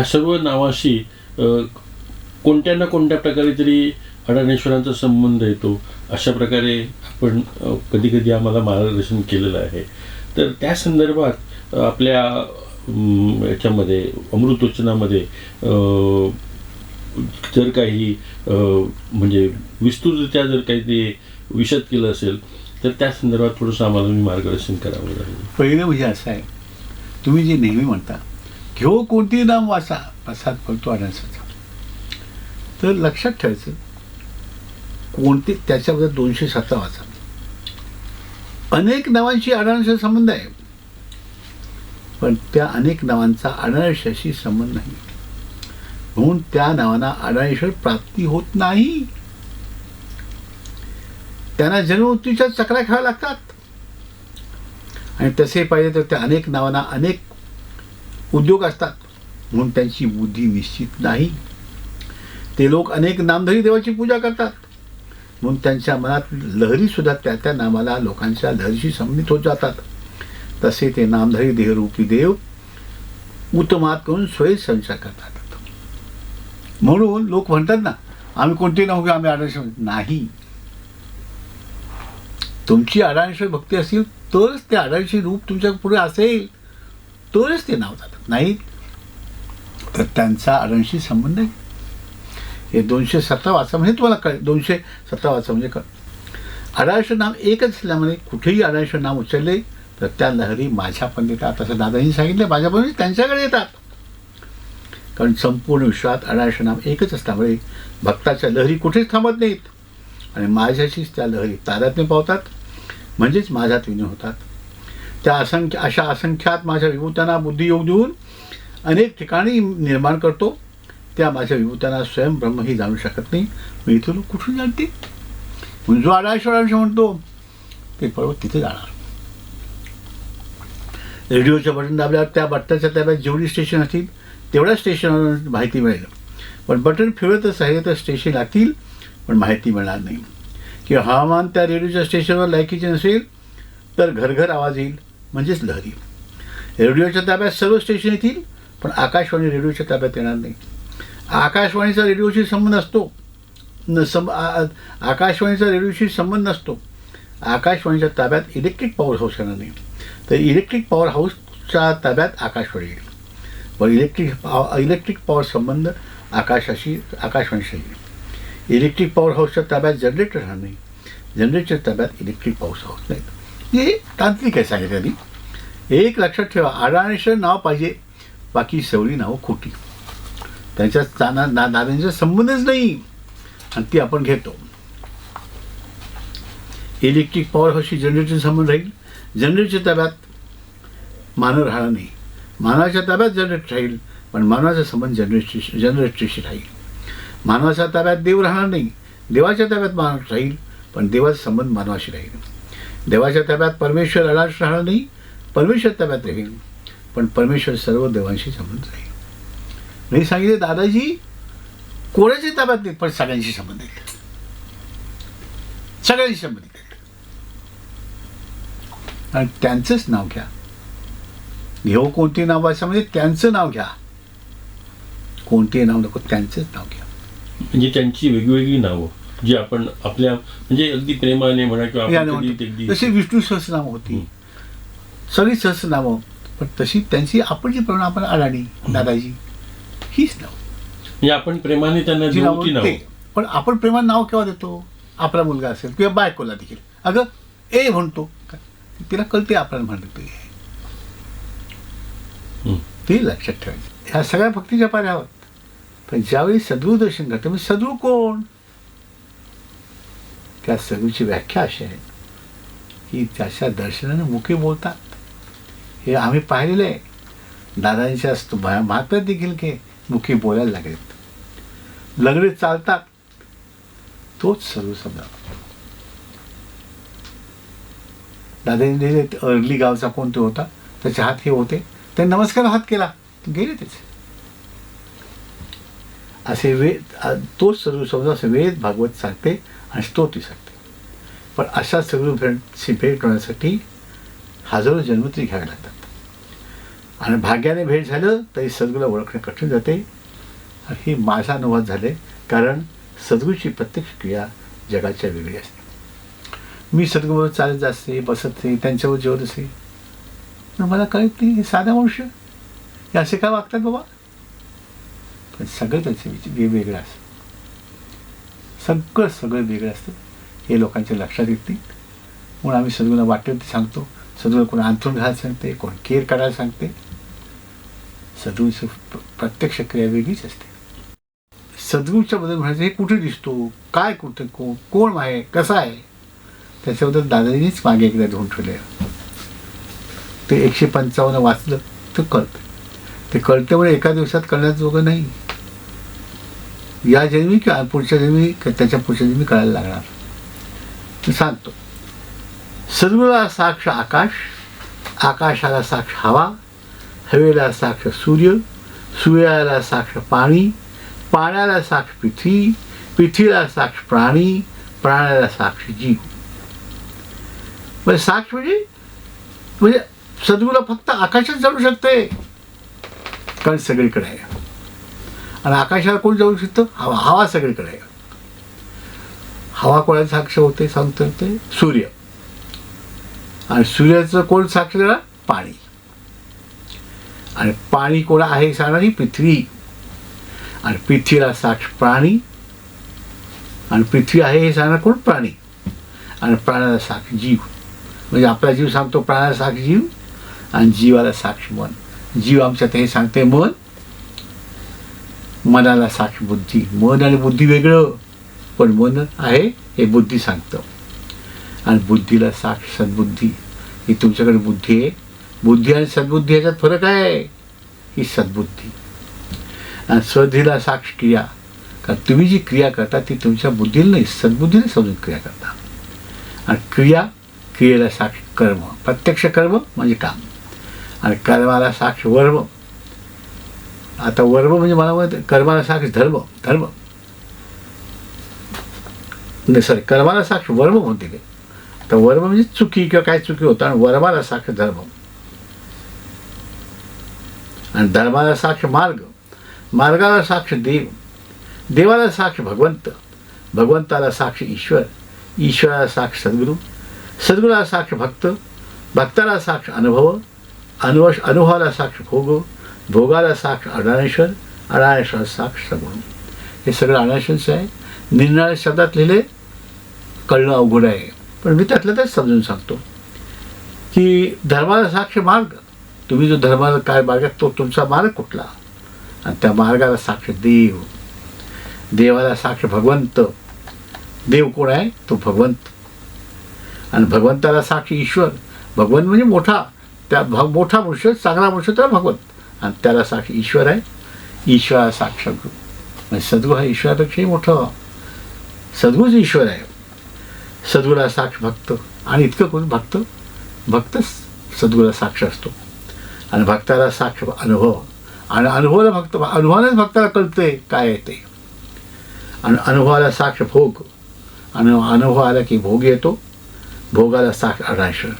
ह्या सर्व नावाशी कोणत्या ना कोणत्या प्रकारे तरी अडाणेश्वरांचा संबंध येतो अशा प्रकारे आपण कधी कधी आम्हाला मार्गदर्शन केलेलं आहे. तर त्या संदर्भात आपल्या याच्यामध्ये अमृतोचनामध्ये जर काही म्हणजे विस्तृतरित्या जर काही ते विशद केलं असेल तर त्या संदर्भात थोडंसं आम्हाला मी मार्गदर्शन करावं लागेल. पहिलं म्हणजे असं आहे तुम्ही जे नेहमी म्हणता घेऊ कोणती नाम वाचा प्रसाद फळतो अनसाचा तर लक्षात ठेवायचं कोणते त्याच्याबद्दल दोनशे सतरा वाचा. अनेक नावांशी अडाणसा संबंध आहे पण त्या अनेक नावांचा अडाणशाशी संबंध नाही. म्हणून त्या नावांना अडाणेश्वर प्राप्ती होत नाही. त्यांना जन्ममृत्यूच्या चक्रा खेळाव्या लागतात. आणि तसे पाहिजे तर त्या अनेक नावांना अनेक उद्योग असतात. म्हणून त्यांची बुद्धी निश्चित नाही. ते लोक अनेक नामधरी देवाची पूजा करतात. म्हणून त्यांच्या मनात लहरीसुद्धा त्या त्या नामाला लोकांच्या लहरीशी संबंधित होत जातात. तसे ते नामधरी देहरूपी देव उत्तमात करून स्वयं संचार करतात. म्हणून लोक म्हणतात ना आम्ही कोणते नाव घेऊ आम्ही आदर्श नाही. तुमची अडाणीशी भक्ती असेल तरच ते अडाणीशी रूप तुमच्यापुढे असेल. तोच ते नाव जातात. नाही तर त्यांचा अडाणीशी संबंध आहे. हे दोनशे सतरा वाचा म्हणजे तुम्हाला कळ दोनशे सतरा वाचा म्हणजे कळ अडाळशे नाव एकच असल्यामुळे कुठेही अडाळशे नाव उचलले तर त्या लहरी माझ्या येतात असं दादांनी सांगितलं माझ्या पण त्यांच्याकडे येतात. कारण संपूर्ण विश्वात अडाळशे नाव एकच असल्यामुळे भक्ताच्या लहरी कुठेच थांबत नाहीत. आणि माझ्याशीच त्या लहरी तादात्म्य पावतात. म्हणजेच माझ्यात विनय होतात. त्या असंख्य अशा असंख्यात माझ्या विभूतांना बुद्धियोग देऊन अनेक ठिकाणी निर्माण करतो. त्या माझ्या विभूतांना स्वयं ब्रह्मही जाणू शकत नाही. मग इथे लोक कुठून जाणतील? म्हणजे जो आडाश्वरांश म्हणतो ते पर्वत तिथे जाणार. रेडिओचं बटन दाबल्यावर त्या बटनाच्या ताब्यात जेवढी स्टेशन असतील तेवढ्या स्टेशनवर माहिती मिळेल. पण बटन फिरतच आहे तर स्टेशन लागतील पण माहिती मिळणार नाही. किंवा हवामान त्या रेडिओच्या स्टेशनवर लायकीचे नसेल तर घरघर आवाज येईल. म्हणजेच लहरी. रेडिओच्या ताब्यात सर्व स्टेशन येतील पण आकाशवाणी रेडिओच्या ताब्यात येणार नाही. आकाशवाणीचा रेडिओशी संबंध असतो. न सं आकाशवाणीचा रेडिओशी संबंध नसतो. आकाशवाणीच्या ताब्यात इलेक्ट्रिक पॉवर हाऊस येणार नाही. तर इलेक्ट्रिक पॉवर हाऊसच्या ताब्यात आकाशवाणी येईल. पण इलेक्ट्रिक पॉ- इलेक्ट्रिक पॉवर संबंध आकाशाशी आकाशवाणीशी येईल. इलेक्ट्रिक पॉवर हाऊसच्या ताब्यात जनरेटर राहणार नाही. जनरेटरच्या ताब्यात इलेक्ट्रिक पॉवर हाऊस नाही ती तांत्रिक आहे सांगितलं एक लक्षात ठेवा आडाणेश्वर नाव पाहिजे बाकी सवळी नावं खोटी. त्यांच्या चाना ना नाद्यांचा संबंधच नाही. आणि ती आपण घेतो. इलेक्ट्रिक पॉवर हाऊसशी जनरेटरचा संबंध राहील. जनरेटरच्या ताब्यात मानव राहणार नाही. मानवाच्या ताब्यात जनरेटर राहील पण मानवाचा संबंध जनरेटर जनरेटरशी राहील. मानवाच्या ताब्यात देव राहणार नाही. देवाच्या ताब्यात मानव राहील पण देवाचा संबंध मानवाशी राहील. देवाच्या ताब्यात परमेश्वर अडाच राहणार नाही परमेश्वर ताब्यात राहील. पण परमेश्वर सर्व देवांशी संबंध राहील. मी सांगितले दादाजी कोणाच्या ताब्यात नाही पण सगळ्यांशी संबंधित आहेत सगळ्यांशी संबंधित आहेत आणि त्यांचंच नाव घ्या. घेऊ कोणती नाव असं म्हणजे त्यांचं नाव घ्या. कोणते नाव नको त्यांचंच नाव घ्या. म्हणजे त्यांची वेगवेगळी नावं. जी आपण आपल्या म्हणजे अगदी प्रेमाने म्हणा किंवा आपण जशी विष्णू सहस्रनाम होती. सगळी सहस्रनामं. पण तशी त्यांची आपण जी प्रमाण आपण अडाणी दादाजी हीच नाव. म्हणजे आपण प्रेमाने त्यांना पण आपण प्रेमात नाव केव्हा देतो? आपला मुलगा असेल किंवा बायकोला देखील. अगं ए म्हणतो? तिला कळते आपल्याला म्हणतो. ते लक्षात ठेवायचं. ह्या सगळ्या भक्तीच्या पाऱ्यावर. पण ज्यावेळी सद्गुरू दर्शन घडतं म्हणजे सद्गुरू कोण? त्या सगळीची व्याख्या अशी आहे की त्याच्या दर्शनाने मुखे बोलतात. हे आम्ही पाहिलेलं आहे. दादांच्या स्त- महात्म्यात देखील की मुखी बोलायला लागलेत. लगडे चालतात. तोच सर्व समजा दादांनी अर्ली गावचा कोण तो होता? त्याचे हात हे होते. त्यांनी नमस्कार हात केला. गेले त्याचे. असे वेद तोच सर्व शब्द असे वेद भागवत सांगते आणि स्तोत्री सांगते. पण अशा सगळं भेटशी भेट होण्यासाठी हजारो जन्म तरी घ्यावे लागतात. आणि भाग्याने भेट झालं तरी सद्गुला ओळखणे कठीण जाते. ही माझा अनुवाद झाले कारण सद्गुची प्रत्यक्ष क्रिया जगाच्या वेगळी असते. मी सद्गुरूवर चालत जाते बसत नाही त्यांच्यावर जेवत असे मला कळत नाही हे साधा मनुष्य. हे असे काय वागतात बाबा? पण सगळं त्यांचं वेगवेगळं असतं. सगळं सगळं वेगळं असतं. हे लोकांच्या लक्षात येत. म्हणून आम्ही सद्गुरूला वाटेल ते सांगतो. सद्गुरू कोण अंथरूण घालायला सांगते कोण केर करायला सांगते. सद्गुरूची प्र- प्रत्यक्ष क्रिया वेगळीच असते. सद्गुरूच्या बद्दल म्हणायचं हे कुठे दिसतो? काय कुठे? को कोण आहे? कसा आहे? त्याच्याबद्दल दादाजींनीच मागे एकदा लिहून ठेवले ते एकशे पंचावन्न वाचलं तर कळतं. ते कळतं म्हणजे एका दिवसात कळण्याजोगं नाही. या जन्मी किंवा पुढच्या जन्मी त्याच्या पुढच्या जन्मी कळायला लागणार. मी सांगतो. सर्वला साक्ष आकाश आकाशाला साक्ष हवा हवेला साक्ष सूर्य सूर्याला साक्ष पाणी पाण्याला साक्ष पृथ्वी पृथ्वीला साक्ष प्राणी प्राण्याला साक्ष जीव. म्हणजे साक्ष म्हणजे म्हणजे सद्गुला फक्त आकाशात जाऊ शकते. कारण सगळीकडे आहे. आणि आकाशाला कोण जाऊ शकतं? हवा हवा सगळीकडे. आहे हवा कोणाला साक्ष होते? सांगतो ते सूर्य. आणि सूर्याचं कोण साक्ष देणार? पाणी. आणि पाणी कोण आहे सांगणारी? पृथ्वी. आणि पृथ्वीला साक्ष प्राणी. आणि पृथ्वी आहे हे सांगणार कोण? प्राणी. आणि प्राण्याला साक्ष जीव. म्हणजे आपला जीव सांगतो प्राण्याला साक्ष जीव आणि जीवाला साक्ष मन. जीव आमच्यात हे सांगते मन. मनाला साक्ष बुद्धी. मन आणि बुद्धी वेगळं पण मन आहे हे बुद्धी सांगतं आणि बुद्धीला साक्ष सद्बुद्धी ही तुमच्याकडे बुद्धी आहे. बुद्धी आणि सद्बुद्धी याच्यात फरक आहे. ही सद्बुद्धी. आणि स्वधीला साक्ष क्रिया. कारण तुम्ही जी क्रिया करता ती तुमच्या बुद्धीला नाही सद्बुद्धीने समजून क्रिया करता. आणि क्रिया क्रियेला साक्ष कर्म. प्रत्यक्ष कर्म म्हणजे काम. आणि कर्माला साक्ष वर्म. आता वर्म म्हणजे मला कर्माला साक्ष धर्म धर्म. नाही सॉरी कर्माला साक्ष वर्म म्हणते ते. तर वर्म म्हणजे चुकी किंवा काय चुकी होतं आणि वर्माला साक्ष धर्म. आणि धर्माला साक्ष मार्ग. मार्गाला साक्ष देव. देवाला साक्ष भगवंत. भगवंताला साक्ष ईश्वर. ईश्वराला साक्ष सद्गुरू. सद्गुरूला साक्ष भक्त. भक्ताला साक्ष अनुभव. अनुभव अनुभवाला साक्ष भोग. भोगाला साक्ष अडाणेश्वर अडाणेश्वर साक्ष सगुण हे सगळं अडाणेश्वरचं आहे. निरनिराळ्या शब्दात लिहिले कळणं अवघड आहे. पण मी त्यातलं तेच समजून सांगतो. की धर्माला साक्ष मार्ग. तुम्ही जो धर्माला काय मार्ग तो तुमचा मार्ग कुठला? आणि त्या मार्गाला साक्ष देव. देवाला साक्ष भगवंत. देव कोण आहे? तो भगवंत. आणि भगवंताला साक्ष ईश्वर. भगवंत म्हणजे मोठा. त्या भ मोठा मनुष्य चांगला मनुष्य त्याला भगवंत. आणि त्याला साक्ष ईश्वर आहे. ईश्वरा साक्ष सद्गुरू म्हणजे सद्गुरू हा ईश्वरापेक्षाही मोठं सद्गुरूच ईश्वर आहे. सद्गुरूला साक्ष भक्त आणि इतकं करून भक्त? भक्तच सद्गुरूला साक्ष असतो. आणि भक्ताला साक्ष अनुभव. आणि अनुभवाला भक्त अनुभवानेच भक्ताला कळते काय आहे ते. आणि अनुभवाला साक्ष भोग. आणि अनुभव आला की भोग येतो. भोगाला साक्ष अनायश्वर.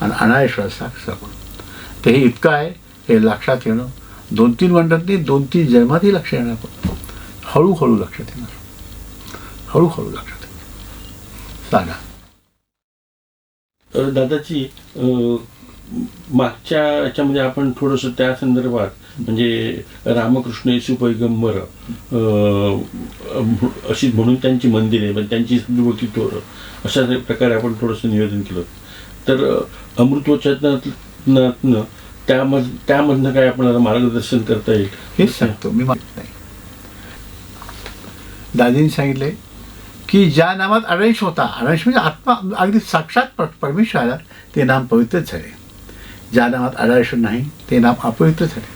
आणि अनायश्वर साक्ष सगुण ते हे इतकं आहे. हे लक्षात येणं. दोन तीन म्हणतात नाही दोन तीन जन्मातही लक्ष येणार पण हळूहळू लक्षात येणार हळूहळू लक्षात येणार सांगा. तर दादाची अं, मागच्या याच्यामध्ये आपण थोडंसं त्या संदर्भात म्हणजे रामकृष्ण येशू पैगंबर अशी म्हणून त्यांची मंदिरे म्हणजे त्यांची सद्भोवती तोर अशा प्रकारे आपण थोडंसं निवेदन केलं. तर अमृतोचनातनं त्यामध त्यामधनं काय आपल्याला मार्गदर्शन करता येईल? हेच सांगतो मी नाही. दादीने सांगितले की ज्या नामात अणेश होता अणेश म्हणजे आत्मा अगदी साक्षात परमेश्वर आला ते नाम पवित्रच झाले. ज्या नामात अडाळेश्वर नाही ते नाम अपवित्र झाले.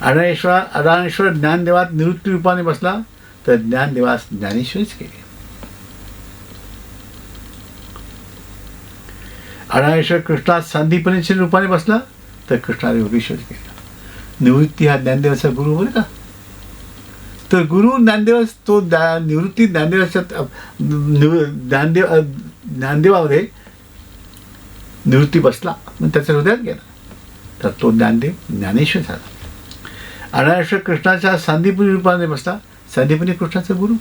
अडाळेश्वर अडाळेश्वर ज्ञानदेवात निवृत्ती रूपाने बसला तर ज्ञानदेवास ज्ञानेश्वरच केले अडाळेश्वर कृष्णात सांदीपनीच्या रूपाने बसला तर कृष्णा योगेश्वर केला. निवृत्ती हा ज्ञानदेवाचा गुरु बरं का? तर गुरु ज्ञानदेवास तो ज्ञा निवृत्ती ज्ञानदेवाच्या ज्ञानदेव ज्ञानदेवामध्ये निवृत्ती बसला. मग त्याच्या हृदयात गेला. तर तो ज्ञानदेव ज्ञानेश्वर झाला. अडाळेश्वर कृष्णाच्या सांदीपुनी रूपाने बसला. सांदीपुनी म्हणजे कृष्णाचा गुरु.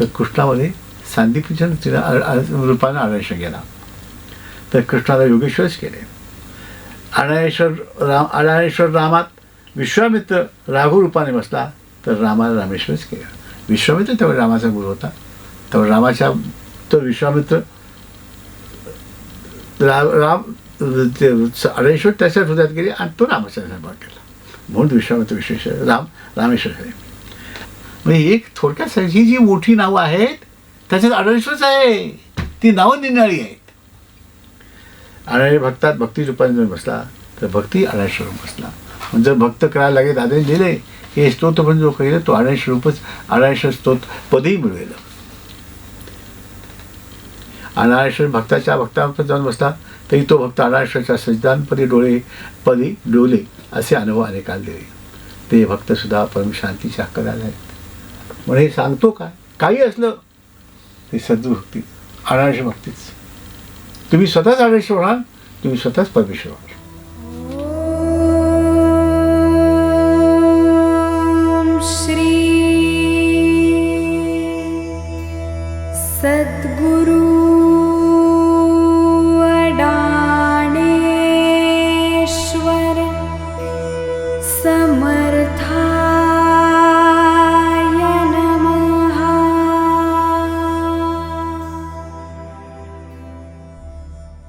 तर कृष्णामध्ये सांदीपनीच्या तिला रूपाने अडाळेश्वर गेला. तर कृष्णाला योगेश्वरच केले. अडाळेश्वर राम अडाळेश्वर रामात विश्वामित्र राघू रूपाने बसला तर रामाला रामेश्वरच केला. विश्वामित्र तेव्हा रामाचा गुरु होता. तेव्हा रामाच्या तो विश्वामित्र राम राम ते अडेश्वर त्याच्या हृदयात गेले आणि तो रामाचा निर्माण केला. म्हणून विश्वामित्र विश्वेश्वर राम रामेश्वर झाले. म्हणजे एक थोडक्यात ही जी मोठी नावं आहेत त्याच्यात अडळेश्वरच आहे. ती नावं निनाळी आहेत. अडाळे भक्तात भक्ती रूपाने जर बसला तर भक्ती अडाळेश्वर बसला. म्हणजे जर भक्त करायला लागेल आदेश लिहिले हे स्तोत्र पण जो केलं तो अडाळेश्वर रूपच अडाळेश्वर स्तोत्र पदही मिळवेल. अनाळेश्वर भक्ताच्या भक्तावर जाऊन बसला तरी तो भक्त अनाळेश्वरच्या सज्जानपदी डोळे पदी डोले असे अनुभव अनेकाल दिले. ते भक्तसुद्धा परमशांतीच्या हक्कदार आहेत. म्हणून हे सांगतो काय काही असलं ते सद्भक्ती अनाळेश्वर भक्तीच तुम्ही स्वतःच आवेश होणार तुम्ही स्वतःच परमेश्वर होणार